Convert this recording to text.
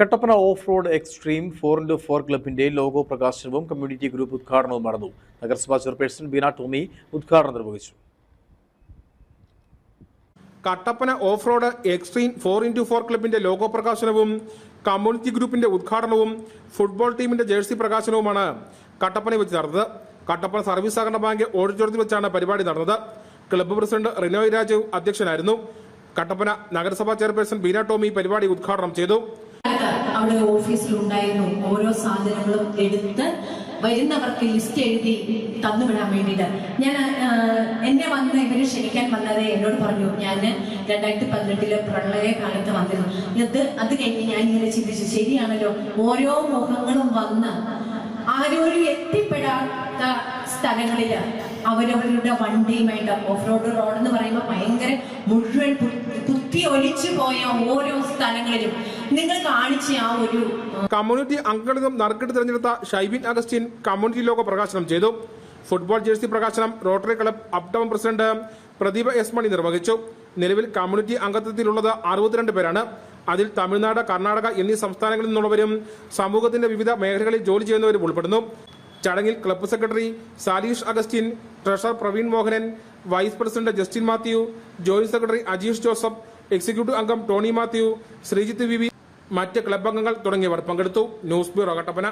Kattappana off road extreme four into four ക്ലബിന്റെ logo പ്രകാശനവും community group ഉദ്ഘാടനവും നടന്നു. നഗരസഭാ ചെയർപേഴ്സൺ ബീന ടോമി ഉദ്ഘാടനം നിർവഹിച്ചു. Kattappana off road extreme four into four ക്ലബിന്റെ ലോഗോ പ്രകാശനവും കമ്മ്യൂണിറ്റി ഗ്രൂപ്പിന്റെ ഉദ്ഘാടനവും ഫുട്ബോൾ ടീമിന്റെ ജേഴ്സി പ്രകാശനവുമാണ് കട്ടപ്പന വെച്ച് നടന്നത്. കട്ടപ്പന സർവീസ് സഹകരണ ബാങ്ക് ഓഡിറ്റോറിയത്തിൽ വെച്ചാണ് പരിപാടി നടന്നത്. ക്ലബ്ബ് പ്രസിഡന്റ് റിനോയ് രാജു അധ്യക്ഷനായിരുന്നു. കട്ടപ്പന നഗരസഭാ ചെയർപേഴ്സൺ ബീന ടോമി പരിപാടി ഉദ്ഘാടനം ചെയ്തു. കാലത്ത് ഓഫീസിൽ ഉണ്ടായിരുന്നു ഓരോ സാധനങ്ങളും എടുത്ത് വരുന്നവർക്ക് ലിസ്റ്റ് എഴുതി തന്നുവിടാൻ വേണ്ടിയിട്ട്. ഞാൻ എന്നെ വന്ന് ഇവർ ക്ഷണിക്കാൻ വന്നത് എന്നോട് പറഞ്ഞു. ഞാൻ രണ്ടായിരത്തി പതിനെട്ടിൽ പ്രളയ കാലത്ത് വന്നിരുന്നു. ഇത് അത് കഴിഞ്ഞ് ഞാൻ ഇങ്ങനെ ചിന്തിച്ചു ശരിയാണല്ലോ. ഓരോ മുഖങ്ങളും വന്ന് ആരോരും എത്തിപ്പെടാത്ത സ്ഥലങ്ങളിൽ അവരവരുടെ വണ്ടിയുമായിട്ട് ഓഫ് റോഡ് റോഡ് എന്ന് പറയുമ്പോൾ ഭയങ്കര മുഴുവൻ കുത്തി ഒലിച്ചു പോയ ഓരോ സ്ഥലങ്ങളിലും നിങ്ങൾ കാണിച്ച ആ ഒരു കമ്മ്യൂണിറ്റി അംഗങ്ങളും നറുക്കെട്ട് തിരഞ്ഞെടുത്ത ഷൈബിൻ അഗസ്റ്റിൻ കമ്മ്യൂണിറ്റി ലോഗോ പ്രകാശനം ചെയ്തു. ഫുട്ബോൾ ജേഴ്സി പ്രകാശനം Rotary club uptown president Pradeepa S Mani നിർവഹിച്ചു. നിലവിൽ കമ്മ്യൂണിറ്റി അംഗത്വത്തിലുള്ളത് അറുപത്തിരണ്ട് പേരാണ്. അതിൽ തമിഴ്നാട് കർണാടക എന്നീ സംസ്ഥാനങ്ങളിൽ നിന്നുള്ളവരും സമൂഹത്തിന്റെ വിവിധ മേഖലകളിൽ ജോലി ചെയ്യുന്നവരും ഉൾപ്പെടുന്നു. ചടങ്ങിൽ club secretary Salish Augustine treasurer Praveen Mohanan vice president Justin Mathew joint secretary Ajeesh Joseph executive അംഗം ടോണി മാത്യു ശ്രീജിത്ത് വി മറ്റ് ക്ലബ് അംഗങ്ങൾ തുടങ്ങിയവർ പങ്കെടുത്തു. News bureau Kattappana.